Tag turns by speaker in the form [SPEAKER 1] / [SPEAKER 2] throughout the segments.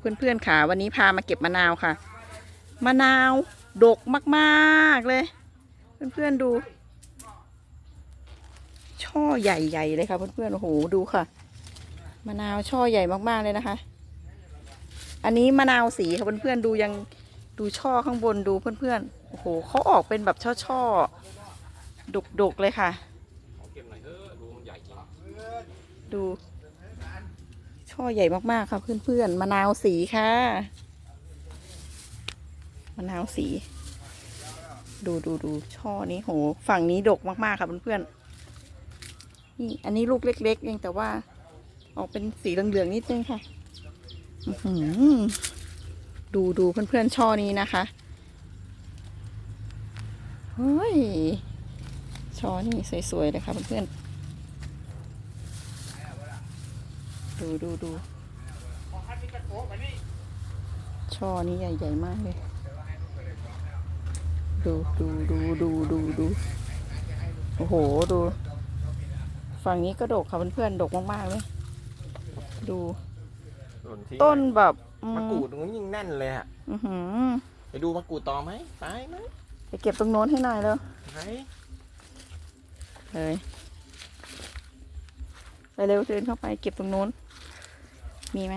[SPEAKER 1] เพื่อนๆค่ะ วันนี้พามาเก็บมะนาวค่ะ มะนาวดกมากๆเลย เพื่อนๆดู ช่อใหญ่ๆเลยค่ะเพื่อนๆโอ้โหดูค่ะ มะนาวช่อใหญ่มากๆเลยนะคะ อันนี้มะนาวสีค่ะเพื่อนๆดูยังดูช่อข้างบนดูเพื่อนๆโอ้โหเขาออกเป็นแบบช่อๆดกๆเลยค่ะ
[SPEAKER 2] ขอเก็บหน่อยเถอะดูมันใหญ่จริง
[SPEAKER 1] ดู ช่อใหญ่มากๆค่ะเพื่อนๆมะนาวสีค่ะมะนาวสี ดูดูดูช่อนี้โหฝั่งนี้ดกมากๆค่ะเพื่อนๆนี่อันนี้ลูกเล็ก ๆ เองแต่ว่า ออกเป็นสีเหลืองๆนิดนึงค่ะอื้อหือดูดูเพื่อนๆช่อนี้นะคะเฮ้ยช่อนี้สวยๆเลยค่ะเพื่อนๆ ดูดูดูช่อนี้ใหญ่ๆมากเลย ดูดูดูดูดูดูโอ้โหดู ฝั่งนี้ก็ดกค่ะเพื่อนๆดกมากๆเลย ดู
[SPEAKER 2] หล่นทิ้ง
[SPEAKER 1] ต้นแบบอื
[SPEAKER 2] มะกรูดตรงนี้ยิ่งแน่นเลยอะ
[SPEAKER 1] อื้อหือ
[SPEAKER 2] ไปดูมะกรูดต่อไหมไปไหม
[SPEAKER 1] ไปเก็บตรงโน้นให้หน่อยแล้ว
[SPEAKER 2] ไป
[SPEAKER 1] เลยไปเร็วเดินเข้าไปเก็บตรงโน้น มีไหม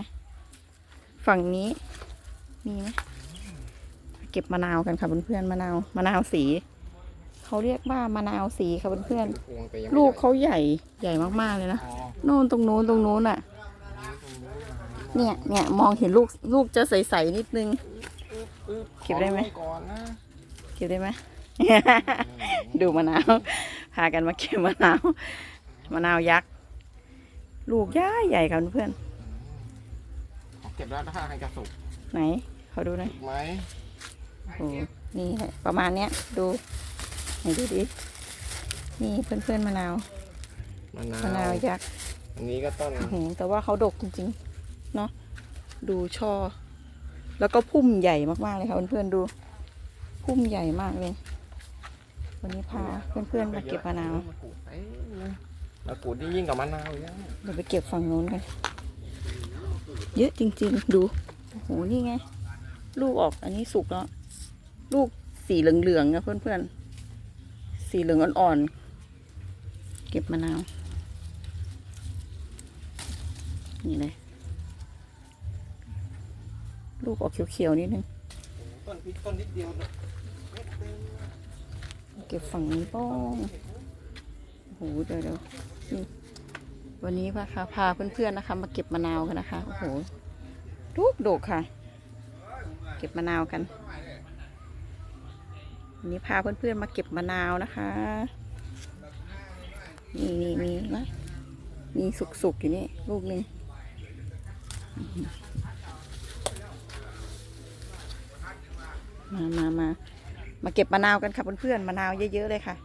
[SPEAKER 1] ฝั่งนี้ มีไหมเก็บมะนาวกันค่ะเพื่อนๆมะนาวมะนาวสีเขาเรียกว่ามะนาวสีค่ะเพื่อน
[SPEAKER 2] พวงแต่ยัง
[SPEAKER 1] ๆ
[SPEAKER 2] ไม่
[SPEAKER 1] ลูก
[SPEAKER 2] ใหญ่
[SPEAKER 1] เขาใหญ่ใหญ่มากๆเลยนะ
[SPEAKER 2] อ๋อ
[SPEAKER 1] โน่นตรงโน้นตรงโน้นอะ
[SPEAKER 2] ตรงนู้นมา
[SPEAKER 1] เนี่ยเนี่ยมองเห็นลูกลูกจะใสๆนิดนึง
[SPEAKER 2] ปึ๊บปึ๊บ
[SPEAKER 1] เก็บได้ไหม
[SPEAKER 2] ขอลงก่อนนะ
[SPEAKER 1] เก็บได้ไหมดูมะนาวพากันมาเก็บมะนาวมะนาวยักษ์ลูกย่าใหญ่ค่ะเพื่อน
[SPEAKER 2] ขอ เก็บแล้วถ้าให้กระสุก
[SPEAKER 1] ๆไหนเขาดูหน่อย
[SPEAKER 2] ถูกไหม
[SPEAKER 1] โอ้นี่แหละประมาณเนี้ยดูไหนดูดินี่เพื่อนๆมะนาว
[SPEAKER 2] มะนามะ
[SPEAKER 1] นาว
[SPEAKER 2] ว
[SPEAKER 1] ยักษ์
[SPEAKER 2] อันนี้ก็ต้น
[SPEAKER 1] อื้อหือแต่ว่าเขาดกจริงๆเนาะดูช่อ แล้วก็พุ่มใหญ่มากๆเลยค่ะเพื่อนๆดู พุ่มใหญ่มากเลย วันนี้พาเพื่อนๆมาเก็บมะนาว
[SPEAKER 2] มะกรูดเอ้ยมะกรูดนี่ยิ่งกับมะนาวอีกนะ
[SPEAKER 1] เดี๋ยวไปเก็บฝั่งโน้นกัน เยอะจริง ๆ ดูโอ้โหนี่ไง ลูกออกอันนี้สุกแล้ว ลูกสีเหลืองๆนะเพื่อนๆ สีเหลืองอ่อนๆ เก็บมะนาว นี่เลย ลูกออกเขียวๆ นิดนึง
[SPEAKER 2] ต้นพริกต้นนิดเดียวนี่ย
[SPEAKER 1] เก็บฝั่งนี้ป้องโอ้โหเดี๋ยวเดี๋ยว วันนี้พาค่ะพาเพื่อนๆนะคะ มาเก็บมะนาวกันนะคะโอ้โหลูกโดกค่ะ เก็บมะนาวกันวันนี้พาเพื่อนๆมาเก็บมะนาวนะคะนี่นี่มีไหมมีสุกๆอยู่นี่ลูกนึ่งมามามามาเก็บมะนาวกันค่ะเพื่อนๆมะนาวเยอะๆเลยค่ะ